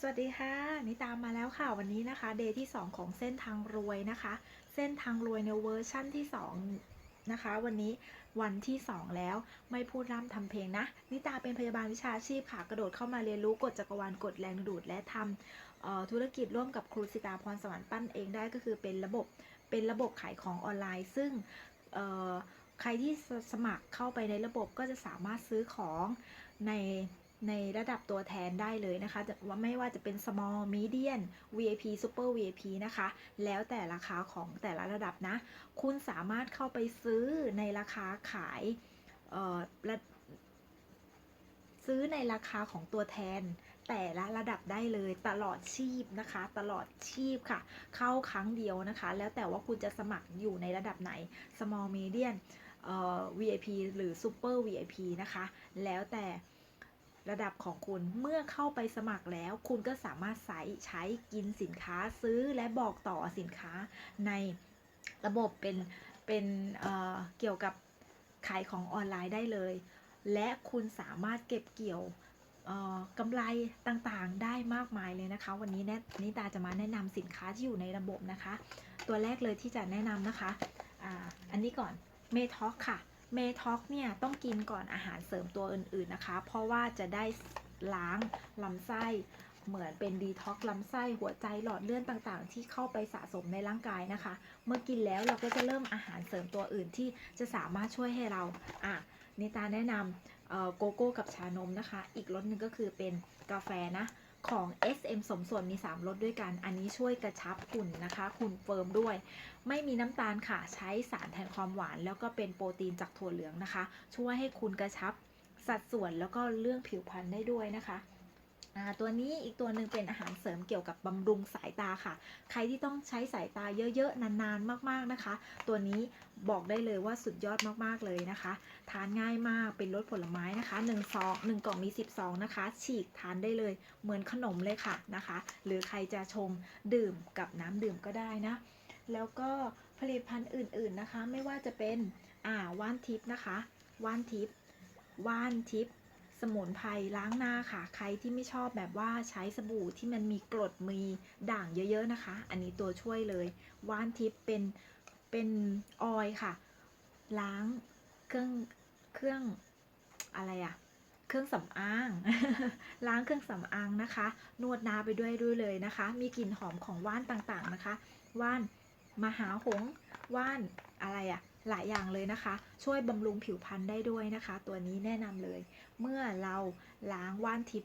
สวัสดีค่ะนิตามมาแล้วค่ะวันนี้นะคะเดย์ที่ 2 ของเส้นทางรวยนะคะ เส้นทางรวยในเวอร์ชั่นที่ 2 นะคะ วันนี้วันที่ 2 แล้วไม่พูดร่ำทำเพลงนะ นิตาเป็นพยาบาลวิชาชีพค่ะ กระโดดเข้ามาเรียนรู้กฎจักรวาลกฎแรงดูดและทำธุรกิจร่วมกับครูสิตาพรสวรรค์ปั้นเองได้ก็คือเป็นระบบเป็นระบบขายของออนไลน์ ซึ่งใครที่สมัครเข้าไปในระบบก็จะสามารถซื้อของใน ในระดับตัวแทนได้เลยนะคะว่าไม่ว่าจะเป็น small medium VIP super VIP นะคะ แล้วแต่ราคาของแต่ละระดับนะ คุณสามารถเข้าไปซื้อในราคาขายเออระซื้อในราคาของตัวแทน แต่ละระดับได้เลยตลอดชีพนะคะ ตลอดชีพค่ะ เข้าครั้งเดียวนะคะ แล้วแต่ว่าคุณจะสมัครอยู่ในระดับไหน small medium เอ่อ VIP หรือ super VIP นะคะ แล้วแต่ ระดับของคุณเมื่อเข้าไปสมัครแล้ว คุณก็สามารถใช้ใช้กินสินค้าซื้อและบอกต่อสินค้าในระบบเป็นเป็นเเกี่ยวกับขายของออนไลน์ได้เลย และคุณสามารถเก็บเกี่ยวกำไรต่างๆได้มากมายเลยนะคะ วันนี้แนนิตาจะมาแนะนำสินค้าที่อยู่ในระบบนะคะ ตัวแรกเลยที่จะแนะนำนะคะออันนี้ก่อนเมท็อกค่ะ เมท็อกเนี่ยต้องกินก่อนอาหารเสริมตัวอื่นๆนะคะ เพราะว่าจะได้ล้างลำไส้เหมือนเป็นดีท็อกลำไส้หัวใจหลอดเลือดต่างๆ ที่เข้าไปสะสมในร่างกายนะคะ เมื่อกินแล้วเราก็จะเริ่มอาหารเสริมตัวอื่นที่จะสามารถช่วยให้เราอะนิตาแนะนำโกโก้กับชานมนะคะ อีกรสหนึ่งก็คือเป็นกาแฟนะ ของ SM สมส่วนมี 3รสด้วยกัน อันนี้ช่วยกระชับหุ่นนะคะหุ่นเฟิร์มด้วย ไม่มีน้ำตาลค่ะ ใช้สารแทนความหวาน แล้วก็เป็นโปรตีนจากถั่วเหลืองนะคะ ช่วยให้คุณกระชับสัดส่วนแล้วก็เรื่องผิวพรรณได้ด้วยนะคะ ตัวนี้อีกตัวหนึ่งเป็นอาหารเสริมเกี่ยวกับบำรุงสายตาค่ะ ใครที่ต้องใช้สายตาเยอะๆ นานๆ มากๆนะคะ ตัวนี้บอกได้เลยว่าสุดยอดมากๆเลยนะคะ ทานง่ายมากเป็นรสผลไม้นะคะ1ซอง1กล่องมี10ซองนะคะ ฉีกทานได้เลยเหมือนขนมเลยค่ะนะคะ หรือใครจะชงดื่มกับน้ำดื่มก็ได้นะ แล้วก็ผลิตภัณฑ์อื่นๆนะคะ ไม่ว่าจะเป็นอ่าว่านทิพย์นะคะว่านทิพย์ว่านทิพย์ สมุนไพรล้างหน้าค่ะ ใครที่ไม่ชอบแบบว่าใช้สบู่ที่มันมีกรดมีด่างเยอะๆนะคะ อันนี้ตัวช่วยเลยว่านทิพย์เป็นเป็นออยค่ะ ล้างเครื่องเครื่องอะไรอะเครื่องสำอาง ล้างเครื่องสำอางนะคะ นวดหน้าไปด้วยด้วยเลยนะคะ มีกลิ่นหอมของว่านต่างๆนะคะ ว่านมหาหงว่านอะไรอะ หลายอย่างเลยนะคะ ช่วยบำรุงผิวพรรณได้ด้วยนะคะ ตัวนี้แนะนำเลย เมื่อเราล้างว่านทิพย์